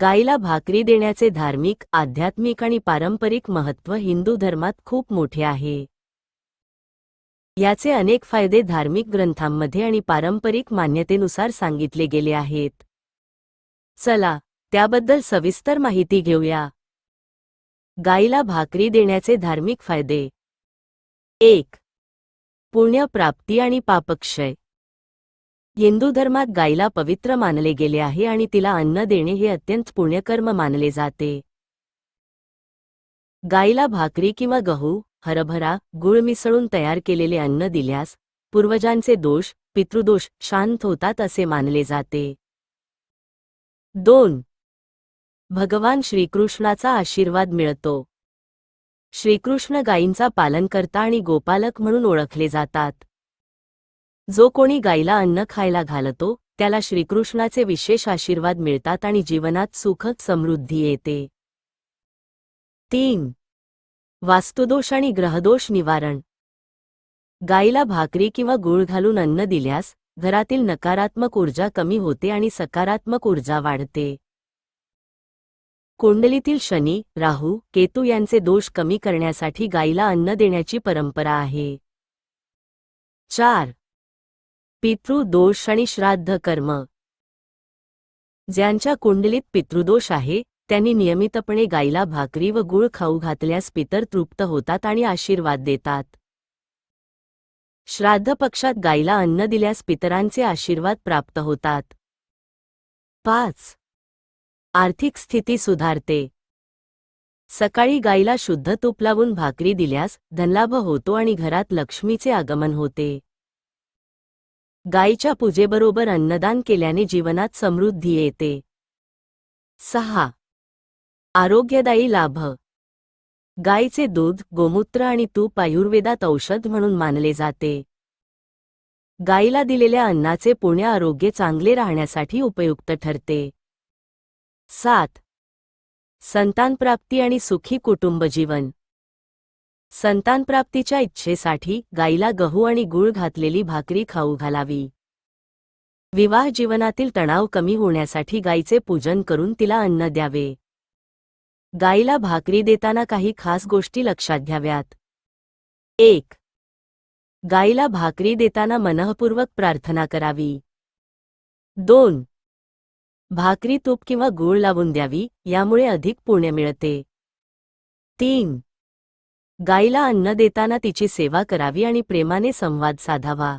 गाईला भाकरी देण्याचे धार्मिक आध्यात्मिक आणि पारंपरिक महत्त्व हिंदू धर्मात खूप मोठे आहे. याचे अनेक फायदे धार्मिक ग्रंथांमध्ये आणि पारंपरिक मान्यतेनुसार सांगितले गेले आहेत. चला त्याबद्दल सविस्तर माहिती घेऊया. गाईला भाकरी देण्याचे धार्मिक फायदे. एक. पुण्यप्राप्ती आणि पापक्षय. हिंदू धर्मात गायीला पवित्र मानले गेले आहे आणि तिला अन्न देणे हे अत्यंत पुण्यकर्म मानले जाते. गाईला भाकरी किंवा गहू हरभरा गुळ मिसळून तयार केलेले अन्न दिल्यास पूर्वजांचे दोष पितृदोष शांत होतात असे मानले जाते. दोन. भगवान श्रीकृष्णाचा आशीर्वाद मिळतो. श्रीकृष्ण गायींचा पालनकर्ता आणि गोपालक म्हणून ओळखले जातात. जो कोणी गाईला अन्न खायला घालतो त्याला श्रीकृष्णाचे विशेष आशीर्वाद मिळतात आणि जीवनात सुखद समृद्धी येते. तीन. वास्तुदोष आणि ग्रहदोष निवारण. गायीला भाकरी किंवा गूळ घालून अन्न दिल्यास घरातील नकारात्मक ऊर्जा कमी होते आणि सकारात्मक ऊर्जा वाढते. कुंडलीतील शनी राहू केतू यांचे दोष कमी करण्यासाठी गायीला अन्न देण्याची परंपरा आहे. चार. पितृदोष आणि श्राद्ध कर्म. ज्यांच्या कुंडलीत पितृदोष आहे त्यांनी नियमितपणे गायीला भाकरी व गुळ खाऊ घातल्यास पितर तृप्त होतात आणि आशीर्वाद देतात. श्राद्ध पक्षात गायीला अन्न दिल्यास पितरांचे आशीर्वाद प्राप्त होतात. पाच. आर्थिक स्थिती सुधारते. सकाळी गायीला शुद्ध तूप लावून भाकरी दिल्यास धनलाभ होतो आणि घरात लक्ष्मीचे आगमन होते. गायीच्या पूजेबरोबर अन्नदान केल्याने जीवनात समृद्धी येते. सहा. आरोग्यदायी लाभ. गायीचे दूध गोमूत्र आणि तूप आयुर्वेदात औषध म्हणून मानले जाते. गायीला दिलेल्या अन्नाचे पुण्य आरोग्य चांगले राहण्यासाठी उपयुक्त ठरते. सात. संतानप्राप्ती आणि सुखी कुटुंब जीवन संतानप्राप्तीच्या इच्छेसाठी गायीला गहू आणि गूळ घातलेली भाकरी खाऊ घालावी. विवाह जीवनातील तणाव कमी होण्यासाठी गायीचे पूजन करून तिला अन्न द्यावे. गाईला भाकरी देताना काही खास गोष्टी लक्षात घ्याव्यात. एक. गायीला भाकरी देताना मनःपूर्वक प्रार्थना करावी. दोन. भाकरी तूप किंवा गूळ लावून द्यावी यामुळे अधिक पुण्य मिळते. तीन. गायीला अन्न देताना तिची सेवा करावी आणि प्रेमाने संवाद साधावा.